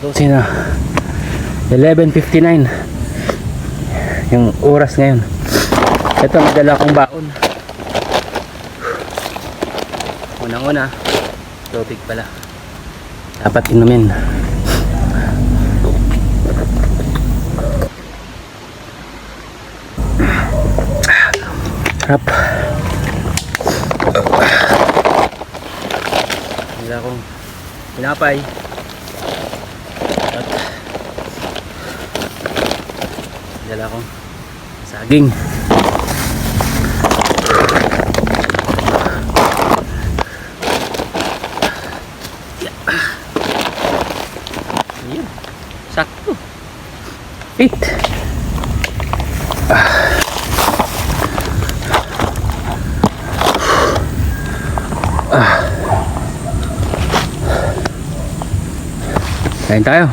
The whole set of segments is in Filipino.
12 na. 11.59 yung oras ngayon. Ito may dala akong baon. Unang una tubig pala. Dapat inumin. Sarap. Hindi akong pinapay dala akong saging Ayan. Sakto. Eight. Kain tayo.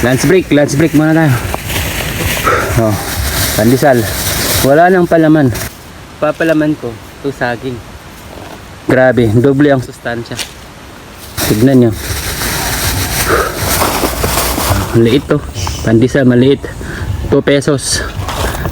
Lunch break, lunch break muna tayo. Oh, pandesal. Wala nang palaman. Papalaman ko, ito saging. Grabe, doble ang sustansya. Tignan nyo. Ang liit to. Pandesal, maliit. 2 pesos.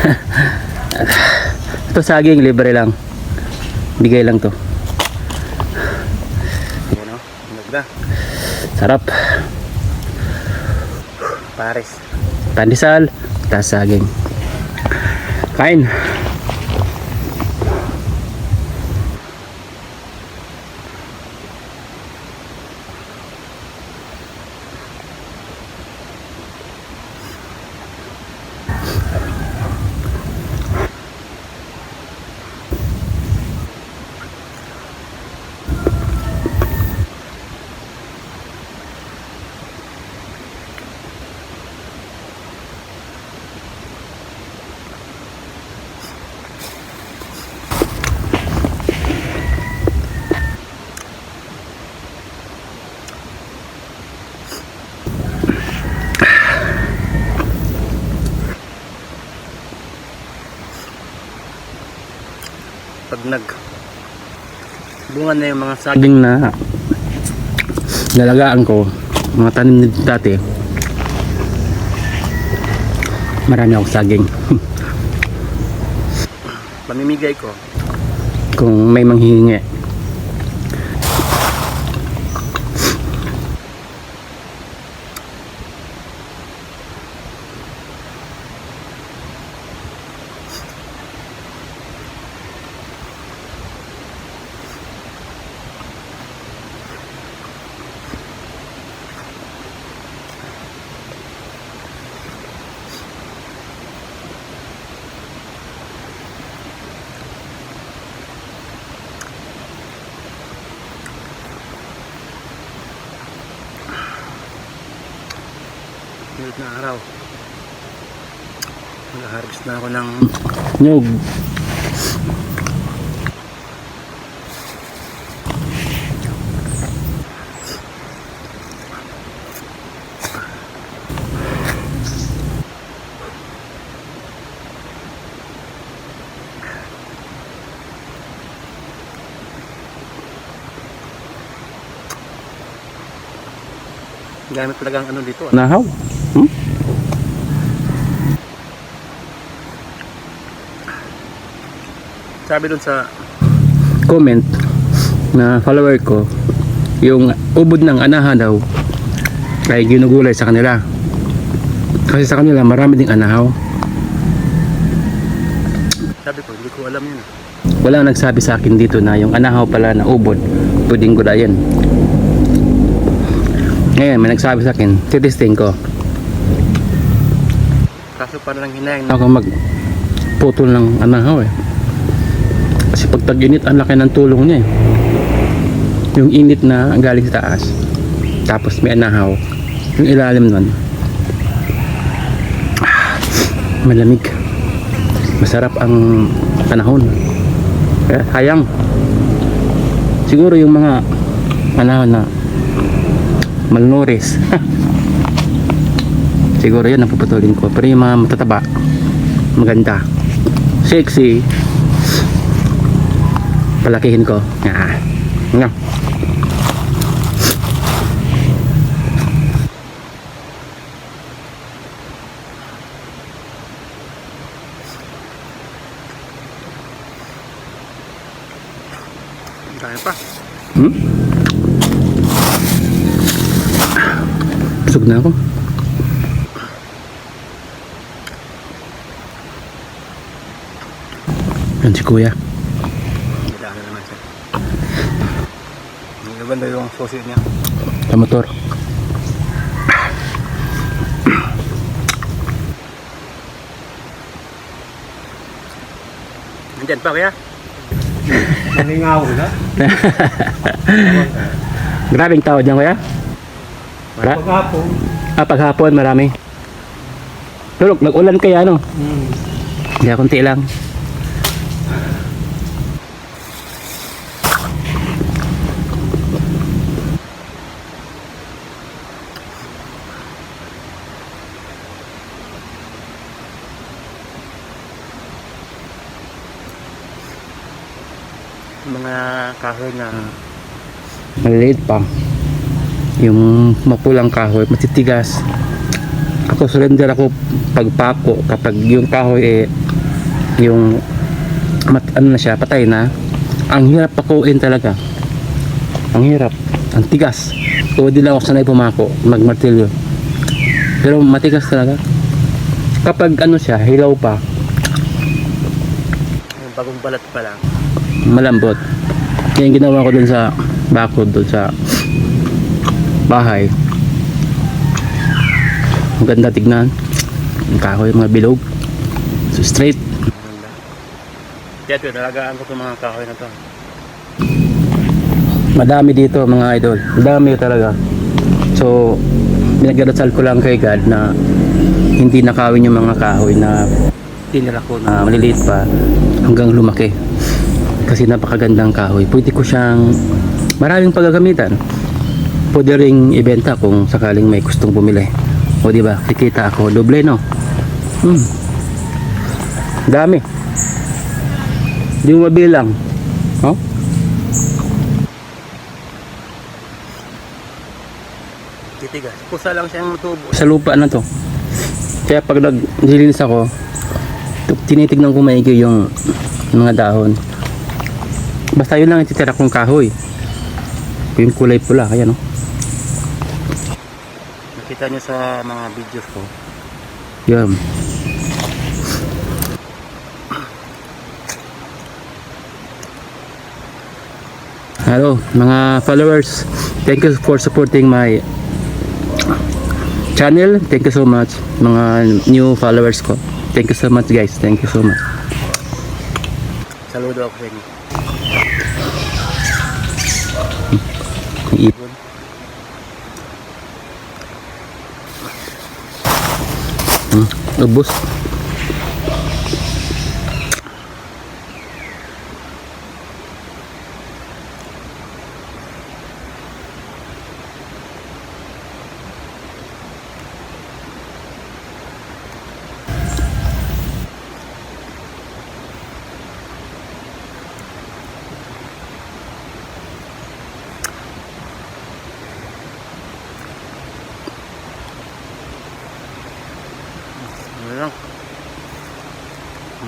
ito saging, libre lang. Bigay lang to. Yan o, magda. Sarap. Pares. Pandesal, tas saging. Kain. Pag nag bunga na yung mga saging na nalagaan ko, mga tanim nito dati. Marami akong saging. Pamimigay ko. Kung may manghihingi. Minute na araw. Nag-harvest na ako ng nyug. Gamit talaga ang ano dito. Nahaw. Hmm? Sabi dun sa comment na follower ko, yung ubod ng anaha daw ay ginugulay sa kanila. Kasi sa kanila marami ding anahaw. Sabi ko, hindi ko alam yun. Walang nagsabi sa akin dito na yung anahaw pala na ubod, pwedeng gulayan. Ngayon, may nagsabi sa akin, titesting ko. Kaso para lang hinayang na ako mag putol ng anahaw eh. Kasi pag tag-init, ang laki ng tulong niya eh. Yung init na galing sa taas. Tapos may anahaw. Yung ilalim nun. ah, Malamig. Masarap ang panahon. Kaya sayang. Siguro yung mga panahon na malnourished. siguro yun ang puputulin ko pero yung matataba maganda sexy palakihin ko nga nga Kaya pa. Hmm? Busog na ako. Yan si kuya. Wala na naman siya. Ang ganda yung susi niya. Sa motor. Nandyan pa kaya? Naningaw na? Grabing tao dyan kuya. Wala? Pagkapon. Ah, paghapon marami. Pero nag-ulan kaya ano? Hmm. Kaya konti lang. Mga kahoy na Maliliit pa. Yung mapulang kahoy, matitigas. Ako surrender ako pagpako kapag yung kahoy eh yung mat, ano na siya, patay na. Ang hirap pakuin talaga. Ang hirap. Ang tigas. So, di lang ako sanay pumako, magmartilyo. Pero matigas talaga. Kapag ano siya, hilaw pa, yung bagong balat pa lang. Malambot. Kaya yung ginawa ko dun sa bakod dun sa bahay. Ang ganda tignan. Ang kahoy, mga bilog. So straight. Ito, nalagaan ko itong mga kahoy na to. Madami dito mga idol. Madami talaga. So, pinagdarasal ko lang kay God na hindi nakawin yung mga kahoy na tinira ko na maliliit pa hanggang lumaki. Kasi napakagandang kahoy. Pwede ko siyang maraming paggagamitan. Pwede ring ibenta kung sakaling may gustong bumili. O di ba? Kikita ako doble no. Hmm. Dami. Di mo mabilang. Oh? Titigas. Kusa lang siyang tubo. sa lupa na to. Kaya pag naglilinis ako, tinitignan ko maigi yung mga dahon. Basta yun lang ititira kong kahoy. Yung kulay pula, kaya no. Nakita niyo sa mga videos ko. Yan. Hello, mga followers. Thank you for supporting my channel. Thank you so much. Mga new followers ko. Thank you so much guys. Thank you so much. Saludo ako sa inyo. Hmm, ubos.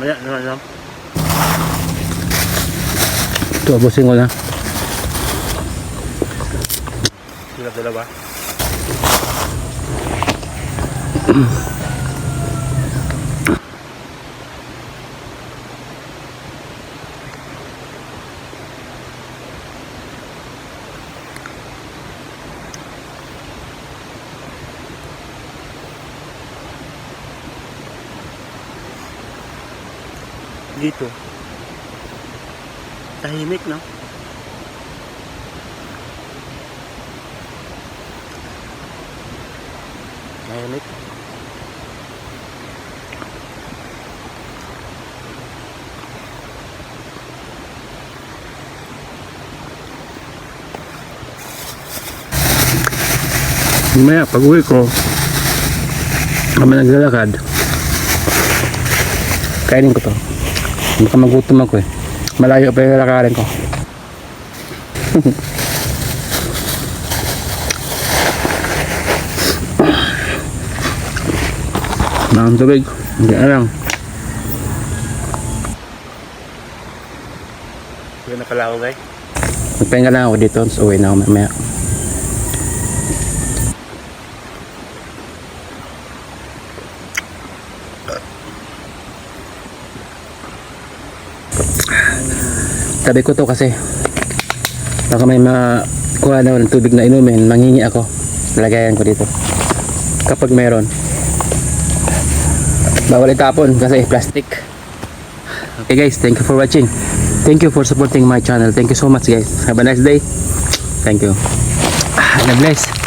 Mamaya naman lang. Ito, ubusin ko na. Sila dalawa. Dito. Tahimik, no? Tahimik. Mamaya, pag uwi ko, kami naglalakad, kainin ko to. Baka magutom ako eh. Malayo pa yung lalakarin ko. Nakang tubig. Hindi na lang. Yun na pala ako, guys. Magpahinga lang ako dito. So, uwi na ako mamaya. Sabi ko to kasi baka may makuha na ng tubig na inumin, mangingi ako. Lagayan ko dito. Kapag meron. Bawal itapon kasi plastic. Okay guys, thank you for watching. Thank you for supporting my channel. Thank you so much guys. Have a nice day. Thank you. Ah, God bless.